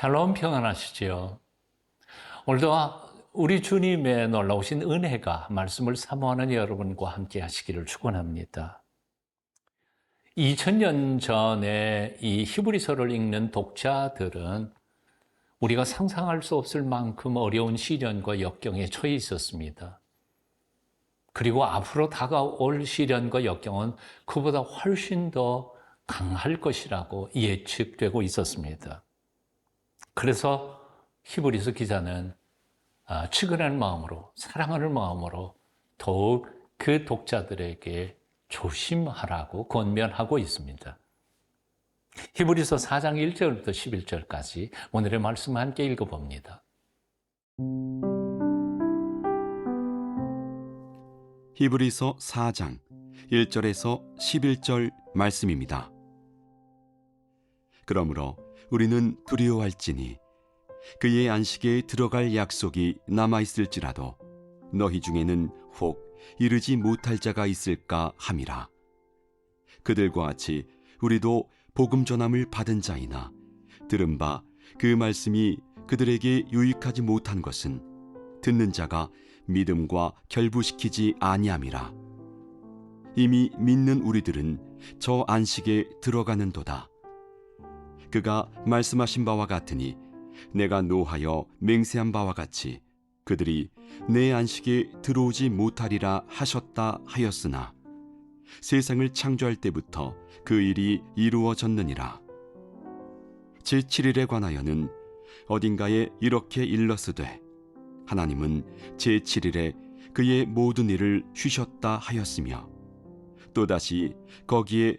샬롬 평안하시지요. 오늘도 우리 주님의 놀라우신 은혜가 말씀을 사모하는 여러분과 함께 하시기를 축원합니다. 2000년 전에 이 히브리서를 읽는 독자들은 우리가 상상할 수 없을 만큼 어려운 시련과 역경에 처해 있었습니다. 그리고 앞으로 다가올 시련과 역경은 그보다 훨씬 더 강할 것이라고 예측되고 있었습니다. 그래서 히브리서 기자는 아, 측은한 마음으로 사랑하는 마음으로 더욱 그 독자들에게 조심하라고 권면하고 있습니다. 히브리서 4장 1절부터 11절까지 오늘의 말씀 함께 읽어봅니다. 히브리서 4장 1절에서 11절 말씀입니다. 그러므로 우리는 두려워할지니 그의 안식에 들어갈 약속이 남아 있을지라도 너희 중에는 혹 이르지 못할 자가 있을까 함이라. 그들과 같이 우리도 복음 전함을 받은 자이나 들은 바 그 말씀이 그들에게 유익하지 못한 것은 듣는 자가 믿음과 결부시키지 아니함이라. 이미 믿는 우리들은 저 안식에 들어가는도다. 그가 말씀하신 바와 같으니 내가 노하여 맹세한 바와 같이 그들이 내 안식에 들어오지 못하리라 하셨다 하였으나 세상을 창조할 때부터 그 일이 이루어졌느니라. 제7일에 관하여는 어딘가에 이렇게 일렀으되 하나님은 제7일에 그의 모든 일을 쉬셨다 하였으며 또다시 거기에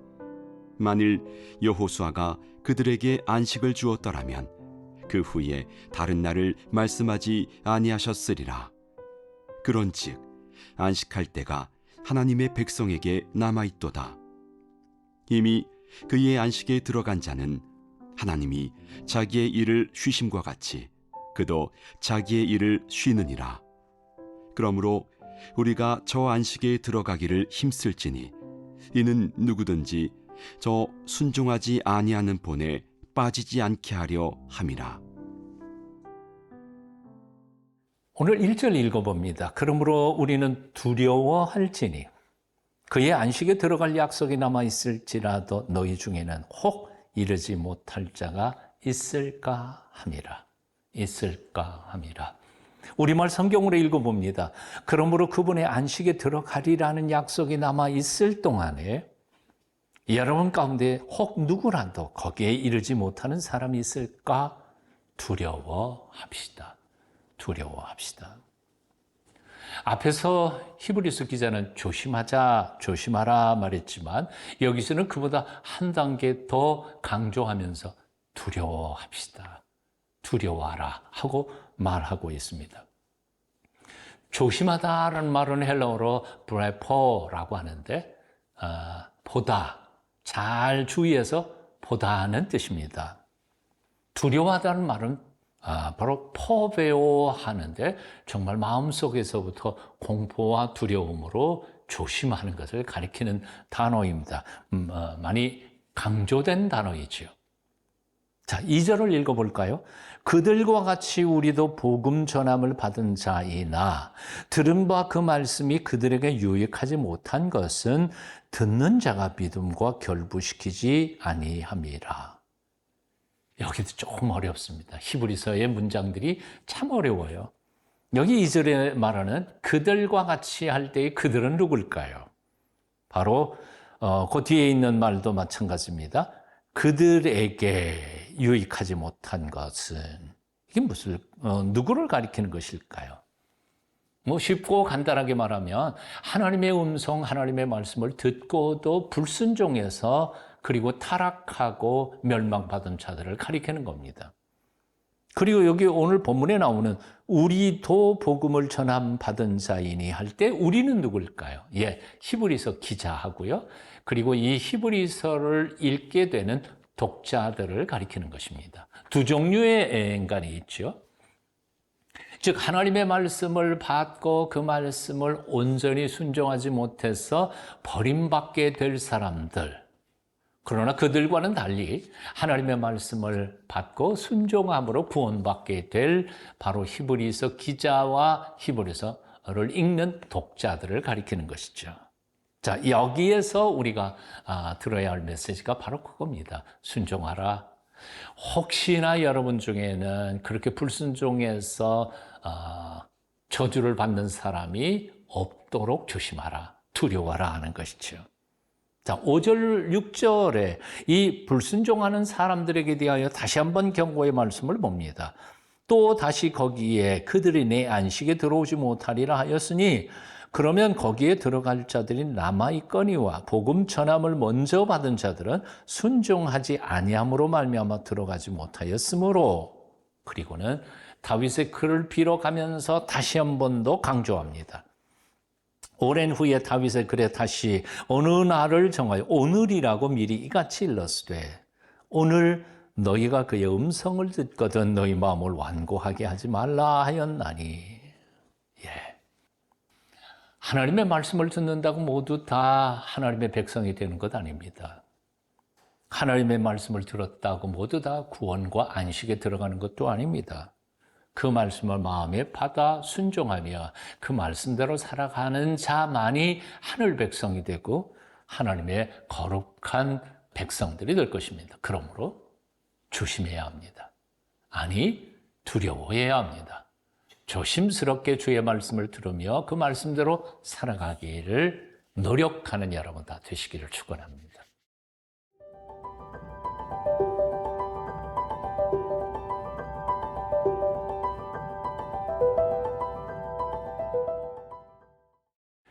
만일 여호수아가 그들에게 안식을 주었더라면 그 후에 다른 날을 말씀하지 아니하셨으리라. 그런즉 안식할 때가 하나님의 백성에게 남아 있도다. 이미 그의 안식에 들어간 자는 하나님이 자기의 일을 쉬심과 같이 그도 자기의 일을 쉬느니라. 그러므로 우리가 저 안식에 들어가기를 힘쓸지니 이는 누구든지 저 순종하지 아니하는 본에 빠지지 않게 하려 함이라. 오늘 1절 읽어봅니다. 그러므로 우리는 두려워할지니 그의 안식에 들어갈 약속이 남아 있을지라도 너희 중에는 혹 이르지 못할 자가 있을까 함이라. 있을까 함이라. 우리말 성경으로 읽어봅니다. 그러므로 그분의 안식에 들어가리라는 약속이 남아 있을 동안에 여러분 가운데 혹 누구라도 거기에 이르지 못하는 사람이 있을까 두려워합시다. 두려워합시다. 앞에서 히브리서 기자는 조심하자, 조심하라 말했지만 여기서는 그보다 한 단계 더 강조하면서 두려워합시다. 두려워하라 하고 말하고 있습니다. 조심하다라는 말은 헬라어로 브레포라고 하는데 어, 보다, 잘 주의해서 보다는 뜻입니다. 두려워하다는 말은 아, 바로 포베오 하는데 정말 마음속에서부터 공포와 두려움으로 조심하는 것을 가리키는 단어입니다. 음, 어, 많이 강조된 단어이지요. 자, 2절을 읽어볼까요? 그들과 같이 우리도 복음 전함을 받은 자이나 들은 바 그 말씀이 그들에게 유익하지 못한 것은 듣는 자가 믿음과 결부시키지 아니함이라. 여기도 조금 어렵습니다. 히브리서의 문장들이 참 어려워요. 여기 2절에 말하는 그들과 같이 할 때의 그들은 누굴까요? 바로 어, 그 뒤에 있는 말도 마찬가지입니다. 그들에게 유익하지 못한 것은 이게 무슨 어, 누구를 가리키는 것일까요? 뭐 쉽고 간단하게 말하면 하나님의 음성, 하나님의 말씀을 듣고도 불순종해서 그리고 타락하고 멸망받은 자들을 가리키는 겁니다. 그리고 여기 오늘 본문에 나오는 우리도 복음을 전함 받은 자이니 할 때 우리는 누굴까요? 예, 히브리서 기자하고요. 그리고 이 히브리서를 읽게 되는 독자들을 가리키는 것입니다. 두 종류의 인간이 있죠. 즉 하나님의 말씀을 받고 그 말씀을 온전히 순종하지 못해서 버림받게 될 사람들. 그러나 그들과는 달리 하나님의 말씀을 받고 순종함으로 구원받게 될 바로 히브리서 기자와 히브리서를 읽는 독자들을 가리키는 것이죠. 자, 여기에서 우리가 아, 들어야 할 메시지가 바로 그겁니다. 순종하라. 혹시나 여러분 중에는 그렇게 불순종해서 아, 저주를 받는 사람이 없도록 조심하라. 두려워라 하는 것이죠. 자, 5절, 6절에 이 불순종하는 사람들에게 대하여 다시 한번 경고의 말씀을 봅니다. 또 다시 거기에 그들이 내 안식에 들어오지 못하리라 하였으니 그러면 거기에 들어갈 자들이 남아 있거니와 복음 전함을 먼저 받은 자들은 순종하지 아니함으로 말미암아 들어가지 못하였으므로 그리고는 다윗의 글을 빌어가면서 다시 한 번 더 강조합니다. 오랜 후에 다윗의 글에 다시 어느 날을 정하여 오늘이라고 미리 이같이 일렀으되 오늘 너희가 그의 음성을 듣거든 너희 마음을 완고하게 하지 말라 하였나니 예. 하나님의 말씀을 듣는다고 모두 다 하나님의 백성이 되는 것 아닙니다. 하나님의 말씀을 들었다고 모두 다 구원과 안식에 들어가는 것도 아닙니다. 그 말씀을 마음에 받아 순종하며 그 말씀대로 살아가는 자만이 하늘 백성이 되고 하나님의 거룩한 백성들이 될 것입니다. 그러므로 조심해야 합니다. 아니, 두려워해야 합니다. 조심스럽게 주의 말씀을 들으며 그 말씀대로 살아가기를 노력하는 여러분 다 되시기를 축원합니다.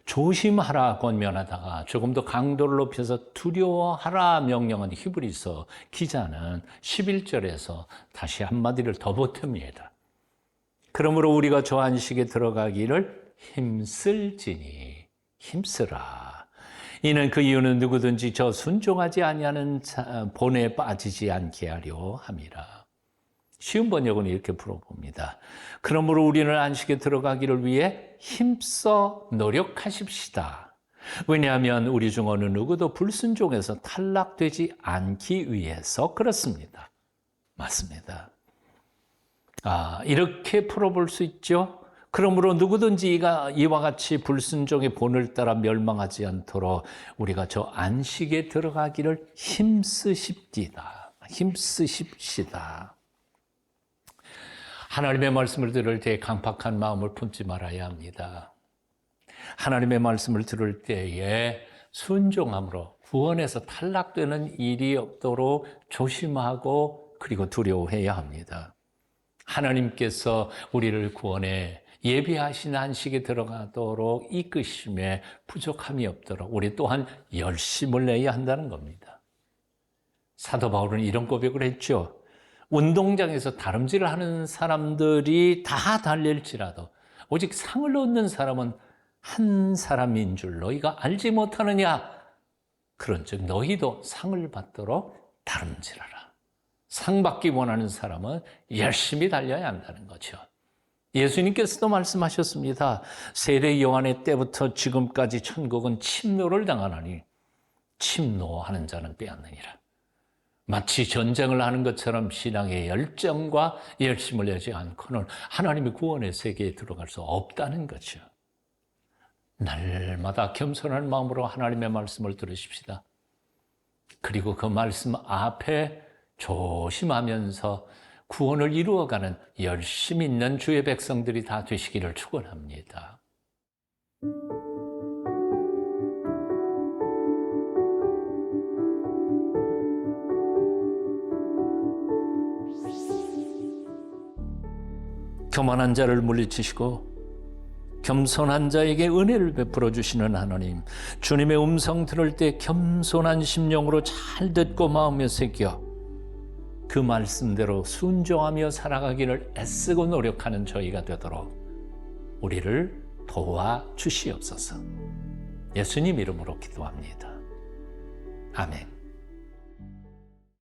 조심하라 권면하다가 조금 더 강도를 높여서 두려워하라 명령한 히브리서 기자는 11절에서 다시 한마디를 더 보탭니다. 그러므로 우리가 저 안식에 들어가기를 힘쓸지니 힘쓰라. 이는 그 이유는 누구든지 저 순종하지 아니하는 자, 본에 빠지지 않게 하려 함이라. 쉬운 번역은 이렇게 풀어봅니다. 그러므로 우리는 안식에 들어가기를 위해 힘써 노력하십시다. 왜냐하면 우리 중 어느 누구도 불순종해서 탈락되지 않기 위해서 그렇습니다. 맞습니다. 아, 이렇게 풀어볼 수 있죠. 그러므로 누구든지 이가 이와 같이 불순종의 본을 따라 멸망하지 않도록 우리가 저 안식에 들어가기를 힘쓰십디다. 힘쓰십시다. 하나님의 말씀을 들을 때 강팍한 마음을 품지 말아야 합니다. 하나님의 말씀을 들을 때에 순종함으로 구원에서 탈락되는 일이 없도록 조심하고 그리고 두려워해야 합니다. 하나님께서 우리를 구원해 예비하신 안식에 들어가도록 이끄심에 부족함이 없도록 우리 또한 열심을 내야 한다는 겁니다. 사도 바울은 이런 고백을 했죠. 운동장에서 다름질을 하는 사람들이 다 달릴지라도 오직 상을 얻는 사람은 한 사람인 줄 너희가 알지 못하느냐? 그런즉 너희도 상을 받도록 다름질하라. 상 받기 원하는 사람은 열심히 달려야 한다는 거죠. 예수님께서도 말씀하셨습니다. 세례 요한의 때부터 지금까지 천국은 침노를 당하나니 침노하는 자는 빼앗느니라. 마치 전쟁을 하는 것처럼 신앙의 열정과 열심을 내지 않고는 하나님의 구원의 세계에 들어갈 수 없다는 거죠. 날마다 겸손한 마음으로 하나님의 말씀을 들으십시다. 그리고 그 말씀 앞에 조심하면서 구원을 이루어가는 열심 있는 주의 백성들이 다 되시기를 축원합니다. 교만한 자를 물리치시고 겸손한 자에게 은혜를 베풀어 주시는 하나님, 주님의 음성 들을 때 겸손한 심령으로 잘 듣고 마음에 새겨 그 말씀대로 순종하며 살아가기를 애쓰고 노력하는 저희가 되도록 우리를 도와 주시옵소서. 예수님 이름으로 기도합니다. 아멘.